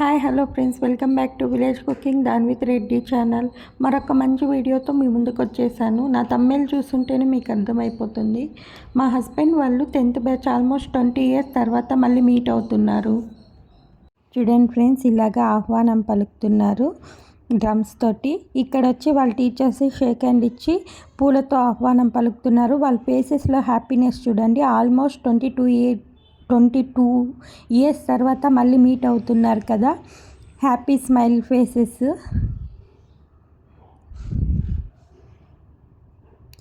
Hi hello friends welcome back to village cooking Danvith Reddy channel మరొక మంచి వీడియోతో మీ ముందుకు వచ్చేసాను. నా తమ్మేలు చూస్తుంటేనే మీకు అర్థమైపోతుంది. మా హస్బెండ్ వాళ్ళు tenth batch almost twenty years తర్వాత మళ్ళీ మీట్ అవుతున్నారు. చూడండి ఫ్రెండ్స్ ఇలాగా ఆహ్వానం పలుకుతున్నారు. డ్రమ్స్ తోటి ఇక్కడ వచ్చి వాళ్ళ టీచర్స్ షేక్ హ్యాండ్ ఇచ్చి పూలతో ఆహ్వానం పలుకుతున్నారు. వాళ్ళ ఫేసెస్లో హ్యాపీనెస్ చూడండి. Almost twenty two year twenty two years తర్వాత మళ్ళీ మీట్ అవుతున్నారు కదా. Happy smile faces.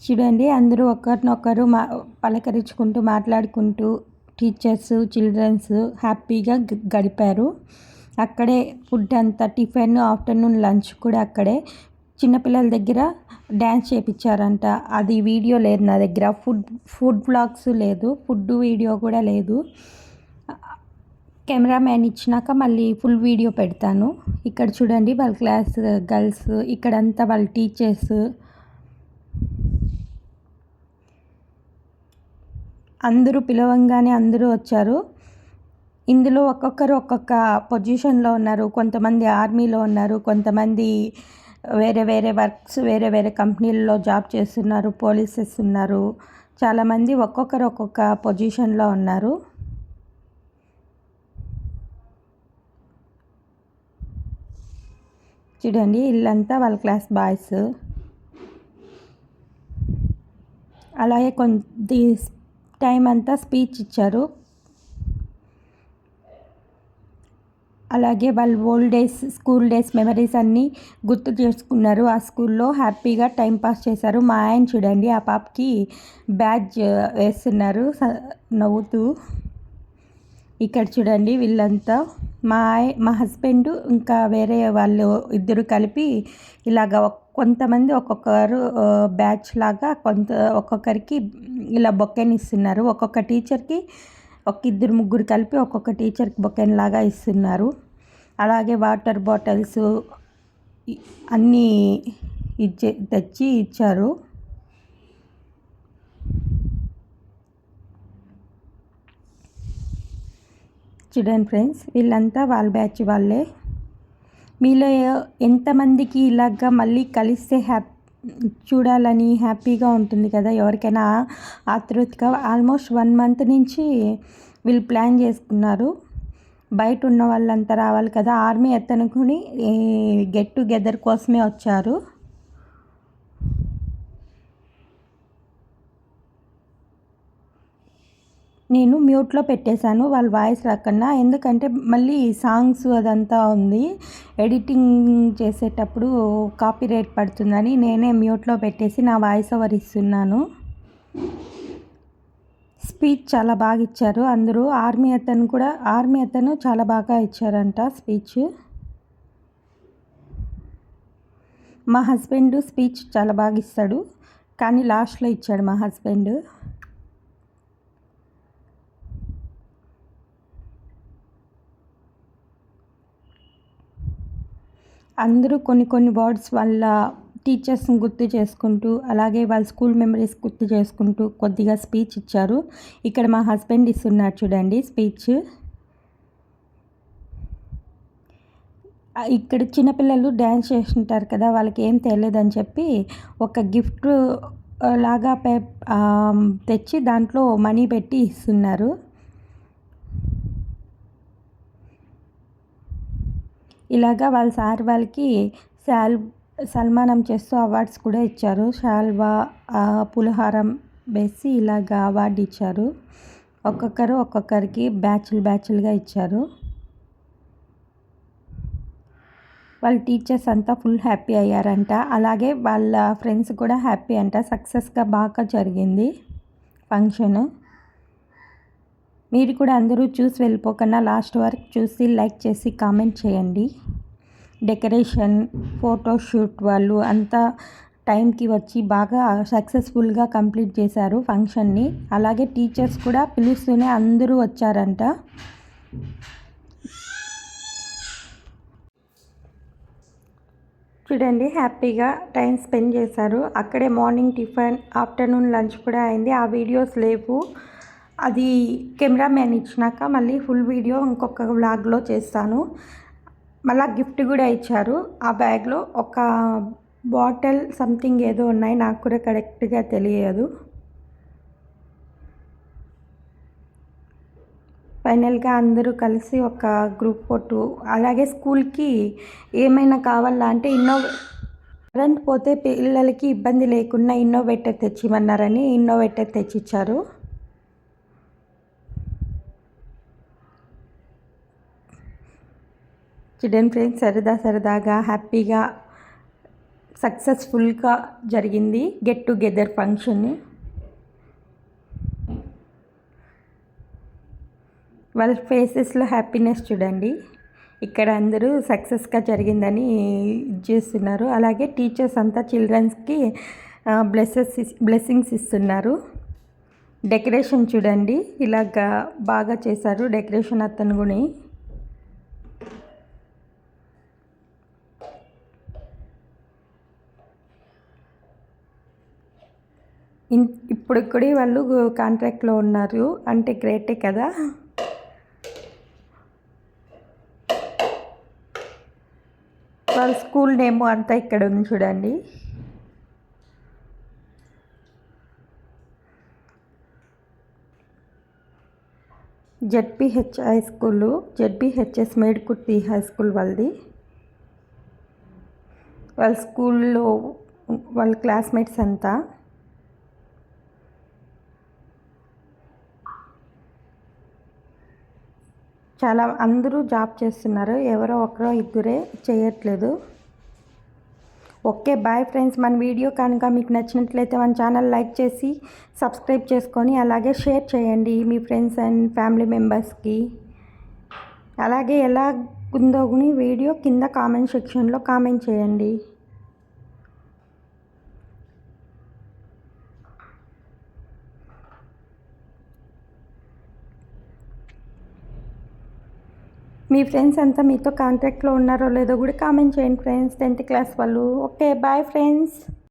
చూడండి అందరూ ఒకరినొకరు మా పలకరించుకుంటూ మాట్లాడుకుంటూ టీచర్స్ చిల్డ్రన్స్ హ్యాపీగా గడిపారు. అక్కడే ఫుడ్ అంతా టిఫిన్ ఆఫ్టర్నూన్ లంచ్ కూడా అక్కడే చిన్నపిల్లల దగ్గర డ్యాన్స్ చేయించారంట అది వీడియో లేదు నా దగ్గర. ఫుడ్ ఫుడ్ బ్లాగ్స్ లేదు. ఫుడ్ వీడియో కూడా లేదు. కెమెరామ్యాన్ ఇచ్చినాక మళ్ళీ ఫుల్ వీడియో పెడతాను. ఇక్కడ చూడండి వాళ్ళ క్లాస్ గర్ల్స్ ఇక్కడంతా వాళ్ళ టీచర్స్. అందరూ పిలవంగానే అందరూ వచ్చారు. ఇందులో ఒక్కొక్కరు ఒక్కొక్క పొజిషన్లో ఉన్నారు. కొంతమంది ఆర్మీలో ఉన్నారు. కొంతమంది వేరే వేరే వర్క్స్ వేరే వేరే కంపెనీల్లో జాబ్ చేస్తున్నారు పోలీసెస్ ఉన్నారు. చాలామంది ఒక్కొక్కరు ఒక్కొక్క పొజిషన్లో ఉన్నారు. చూడండి ఇల్లంతా వాళ్ళ క్లాస్ బాయ్స్. అలాగే కొద్ది టైం అంతా స్పీచ్ ఇచ్చారు. అలాగే వాళ్ళ old days school days memories అన్నీ గుర్తు చేసుకున్నారు. ఆ స్కూల్లో హ్యాపీగా టైం పాస్ చేశారు. మా ఆయన చూడండి ఆ పాపకి బ్యాడ్జ్ వేస్తున్నారు. నవ్వుతూ ఇక్కడ చూడండి వీళ్ళంతా. మా మా హస్బెండ్ ఇంకా వేరే వాళ్ళు ఇద్దరు కలిపి ఇలాగ కొంతమంది ఒక్కొక్కరు బ్యాచ్ లాగా కొంత ఒక్కొక్కరికి ఇలా బొక్కెని ఇస్తున్నారు. ఒక్కొక్క టీచర్కి ఒక ఇద్దరు ముగ్గురు కలిపి ఒక్కొక్క టీచర్కి బొకెన్ లాగా ఇస్తున్నారు. అలాగే వాటర్ బాటిల్స్ అన్నీ ఇచ్చే తెచ్చి ఇచ్చారు. చూడండి ఫ్రెండ్స్ వీళ్ళంతా వాళ్ళ బ్యాచ్ వాళ్ళే. మీలో ఎంతమందికి ఇలాగా మళ్ళీ కలిస్తే హ్యాపీ చూడాలని హ్యాపీగా ఉంటుంది కదా. ఎవరికైనా ఆతృతగా ఆల్మోస్ట్ వన్ మంత్ నుంచి వీళ్ళు ప్లాన్ చేసుకున్నారు. బయట ఉన్న వాళ్ళంతా రావాలి కదా. ఆర్మీ ఎత్తనుకుని గెట్ టుగెదర్ కోసమే వచ్చారు. నేను మ్యూట్లో పెట్టేశాను వాళ్ళ వాయిస్ రాకుండా ఎందుకంటే మళ్ళీ సాంగ్స్ అదంతా ఉంది. ఎడిటింగ్ చేసేటప్పుడు కాపీ రేట్ పడుతుందని నేనే మ్యూట్లో పెట్టేసి నా వాయిస్ ఓవర్ ఇస్తున్నాను. స్పీచ్ చాలా బాగా ఇచ్చారు. అందరూ ఆర్మీ అతను కూడా ఆర్మీ అతను చాలా బాగా ఇచ్చారంట స్పీచ్. మా హస్బెండ్ స్పీచ్ చాలా బాగా ఇస్తాడు. కానీ లాస్ట్లో ఇచ్చాడు మా హస్బెండ్. అందరూ కొన్ని కొన్ని వర్డ్స్ వాళ్ళ టీచర్స్ని గుర్తు చేసుకుంటూ అలాగే వాళ్ళ స్కూల్ మెమరీస్ గుర్తు చేసుకుంటూ కొద్దిగా స్పీచ్ ఇచ్చారు. ఇక్కడ మా హస్బెండ్ ఇస్తున్నారు చూడండి స్పీచ్. ఇక్కడ చిన్నపిల్లలు డ్యాన్స్ చేస్తుంటారు కదా వాళ్ళకి ఏం తెలియదని చెప్పి ఒక గిఫ్ట్ లాగా పే తెచ్చి దాంట్లో మనీ పెట్టి ఇస్తున్నారు. ఇలాగా వాళ్ళ సార్ వాళ్ళకి శాల్ సన్మానం చేస్తూ అవార్డ్స్ కూడా ఇచ్చారు. శాల్వా పులిహారం వేసి ఇలాగ అవార్డు ఇచ్చారు. ఒక్కొక్కరు ఒక్కొక్కరికి బ్యాచ్లు బ్యాచ్లుగా ఇచ్చారు. వాళ్ళ టీచర్స్ అంతా ఫుల్ హ్యాపీ అయ్యారంట. అలాగే వాళ్ళ ఫ్రెండ్స్ కూడా హ్యాపీ అంట. సక్సెస్గా బాగా జరిగింది ఫంక్షన్. మీరు కూడా అందరూ చూసి వెళ్ళిపోకుండా లాస్ట్ వరకు చూసి లైక్ చేసి కామెంట్ చేయండి. డెకరేషన్ ఫోటోషూట్ వాళ్ళు అంతా టైంకి వచ్చి బాగా సక్సెస్ఫుల్గా కంప్లీట్ చేశారు ఫంక్షన్ని. అలాగే టీచర్స్ కూడా పిలుస్తూనే అందరూ వచ్చారంట. చూడండి హ్యాపీగా టైం స్పెండ్ చేశారు. అక్కడే మార్నింగ్ టిఫిన్ ఆఫ్టర్నూన్ లంచ్ కూడా అయింది. ఆ వీడియోస్ లేవు. అది కెమెరామ్యాన్ ఇచ్చినాక మళ్ళీ ఫుల్ వీడియో ఇంకొక వ్లాగ్లో చేస్తాను. మళ్ళీ గిఫ్ట్ కూడా ఇచ్చారు. ఆ బ్యాగ్లో ఒక బాటిల్ సంథింగ్ ఏదో ఉన్నాయి. నాకు కూడా కరెక్ట్గా తెలియదు. ఫైనల్గా అందరూ కలిసి ఒక గ్రూప్ ఫోటో అలాగే స్కూల్కి ఏమైనా కావాలా అంటే ఇన్నో కరెంట్ పోతే పిల్లలకి ఇబ్బంది లేకుండా ఇన్నోవేటర్ తెచ్చిమన్నారని ఇన్నోవేటర్ తెచ్చిచ్చారు. చిల్డ్రన్ ఫ్రెండ్స్ సరదా సరదాగా హ్యాపీగా సక్సెస్ఫుల్గా జరిగింది. Get together function. వాళ్ళ ఫేసెస్లో హ్యాపీనెస్ చూడండి. ఇక్కడ అందరూ సక్సెస్గా జరిగిందని ఇది చేస్తున్నారు. అలాగే టీచర్స్ అంతా చిల్డ్రన్స్కి బ్లెస్సెస్ బ్లెస్సింగ్స్ ఇస్తున్నారు. డెకరేషన్ చూడండి. ఇలాగా బాగా చేశారు డెకరేషన్ అతను కూడా. ఇన్ ఇప్పుడు కూడా వాళ్ళు కాంట్రాక్ట్లో ఉన్నారు. అంటే గ్రేటే కదా. వాళ్ళ స్కూల్ నేమ్ అంతా ఇక్కడ ఉంది చూడండి. ZPH high school ZPHS Medkurthi high school వాళ్ళది. వాళ్ళ స్కూల్లో వాళ్ళ క్లాస్మేట్స్ అంతా. చాలా అందరూ జాబ్ చేస్తున్నారు. ఎవరో ఒకరో ఇద్దరే చేయట్లేదు. Okay bye friends. మన వీడియో కనుక మీకు నచ్చినట్లయితే మన ఛానల్ లైక్ చేసి సబ్స్క్రైబ్ చేసుకొని అలాగే షేర్ చేయండి మీ ఫ్రెండ్స్ అండ్ ఫ్యామిలీ మెంబర్స్కి. అలాగే ఎలా ఉందో వీడియో కింద కామెంట్ సెక్షన్లో కామెంట్ చేయండి. మీ ఫ్రెండ్స్ అంతా మీతో కాంటాక్ట్లో ఉన్నారో లేదో కూడా కామెంట్ చేయండి ఫ్రెండ్స్ టెన్త్ క్లాస్ వాళ్ళు. Okay bye friends